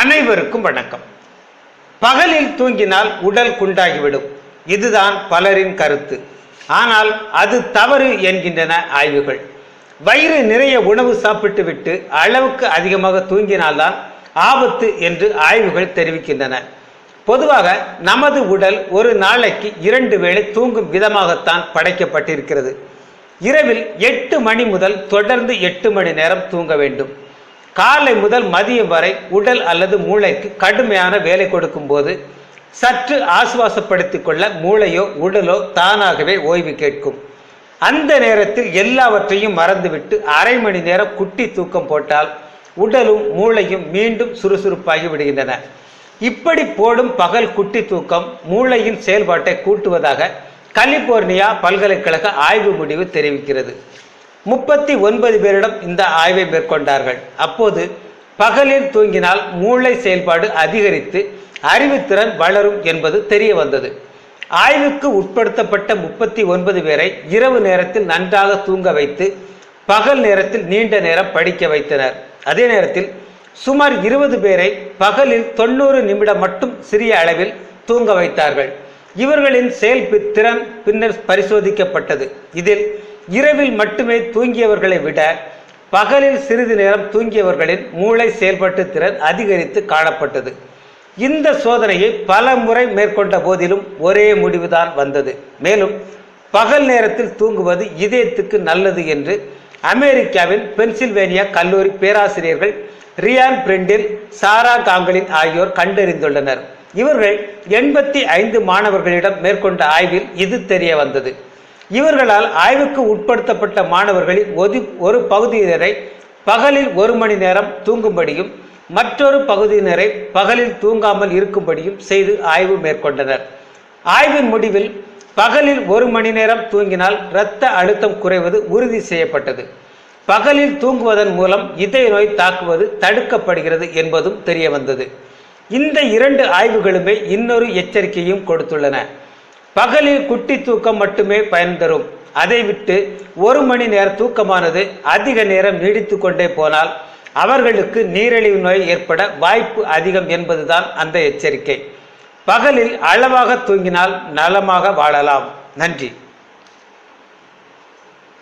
அனைவருக்கும் வணக்கம். பகலில் தூங்கினால் உடல் குண்டாகிவிடும். இதுதான் பலரின் கருத்து. ஆனால் அது தவறு என்கின்றன ஆய்வுகள். வயிறு நிறைய உணவு சாப்பிட்டு விட்டு அளவுக்கு அதிகமாக தூங்கினால்தான் ஆபத்து என்று ஆய்வுகள் தெரிவிக்கின்றன. பொதுவாக நமது உடல் ஒரு நாளைக்கு இரண்டு வேளை தூங்கும் விதமாகத்தான் படைக்கப்பட்டிருக்கிறது. இரவில் எட்டு மணி முதல் தொடர்ந்து எட்டு மணி நேரம் தூங்க வேண்டும். காலை முதல் மதியம் வரை உடல் அல்லது மூளைக்கு கடுமையான வேலை கொடுக்கும் போது சற்று ஆசுவாசப்படுத்திக் கொள்ள மூளையோ உடலோ தானாகவே ஓய்வு கேட்கும். அந்த நேரத்தில் எல்லாவற்றையும் மறந்துவிட்டு அரை மணி நேரம் குட்டி தூக்கம் போட்டால் உடலும் மூளையும் மீண்டும் சுறுசுறுப்பாகி விடுகின்றன. இப்படி போடும் பகல் குட்டி தூக்கம் மூளையின் செயல்பாட்டை கூட்டுவதாக கலிபோர்னியா பல்கலைக்கழக ஆய்வு முடிவு தெரிவிக்கிறது. முப்பத்தி ஒன்பது பேரிடம் இந்த ஆய்வை மேற்கொண்டார்கள். அப்போது பகலில் தூங்கினால் மூளை செயல்பாடு அதிகரித்து அறிவுத்திறன் வளரும் என்பது தெரிய வந்தது. ஆய்வுக்கு உட்படுத்தப்பட்ட முப்பத்தி ஒன்பது பேரை இரவு நேரத்தில் நன்றாக தூங்க வைத்து பகல் நேரத்தில் நீண்ட நேரம் படிக்க வைத்தனர். அதே நேரத்தில் சுமார் இருபது பேரை பகலில் தொண்ணூறு நிமிடம் மட்டும் சிறிய அளவில் தூங்க வைத்தார்கள். இவர்களின் செயல் திறன் பின்னர் பரிசோதிக்கப்பட்டது. இதில் இரவில் மட்டுமே தூங்கியவர்களை விட பகலில் சிறிது நேரம் தூங்கியவர்களின் மூளை செயல்பாட்டு திறன் அதிகரித்து காணப்பட்டது. இந்த சோதனையை பல முறை மேற்கொண்ட போதிலும் ஒரே முடிவுதான் வந்தது. மேலும் பகல் நேரத்தில் தூங்குவது இதயத்துக்கு நல்லது என்று அமெரிக்காவின் பென்சில்வேனியா கல்லூரி பேராசிரியர்கள் ரியான் பிரிண்டில் சாரா காங்கலின் ஆகியோர் கண்டறிந்துள்ளனர். இவர்கள் எண்பத்தி ஐந்து மாணவர்களிடம் மேற்கொண்ட ஆய்வில் இது தெரிய வந்தது. இவர்களால் ஆய்வுக்கு உட்படுத்தப்பட்ட மாணவர்களில் ஒது ஒரு பகுதியினரை பகலில் ஒரு மணி நேரம் தூங்கும்படியும் மற்றொரு பகுதியினரை பகலில் தூங்காமல் இருக்கும்படியும் செய்து ஆய்வு மேற்கொண்டனர். ஆய்வின் முடிவில் பகலில் ஒரு மணி நேரம் தூங்கினால் இரத்த அழுத்தம் குறைவது உறுதி செய்யப்பட்டது. பகலில் தூங்குவதன் மூலம் இதய நோய் தாக்குவது தடுக்கப்படுகிறது என்பதும் தெரிய வந்தது. இந்த இரண்டு ஆய்வுகளுமே இன்னொரு எச்சரிக்கையும் கொடுத்துள்ளன. பகலில் குட்டி தூக்கம் மட்டுமே பயன் தரும். அதை விட்டு ஒரு மணி நேர தூக்கமானது அதிக நேரம் நீடித்து கொண்டே போனால் அவர்களுக்கு நீரிழிவு நோய் ஏற்பட வாய்ப்பு அதிகம் என்பதுதான் அந்த எச்சரிக்கை. பகலில் அளவாக தூங்கினால் நலமாக வாழலாம். நன்றி.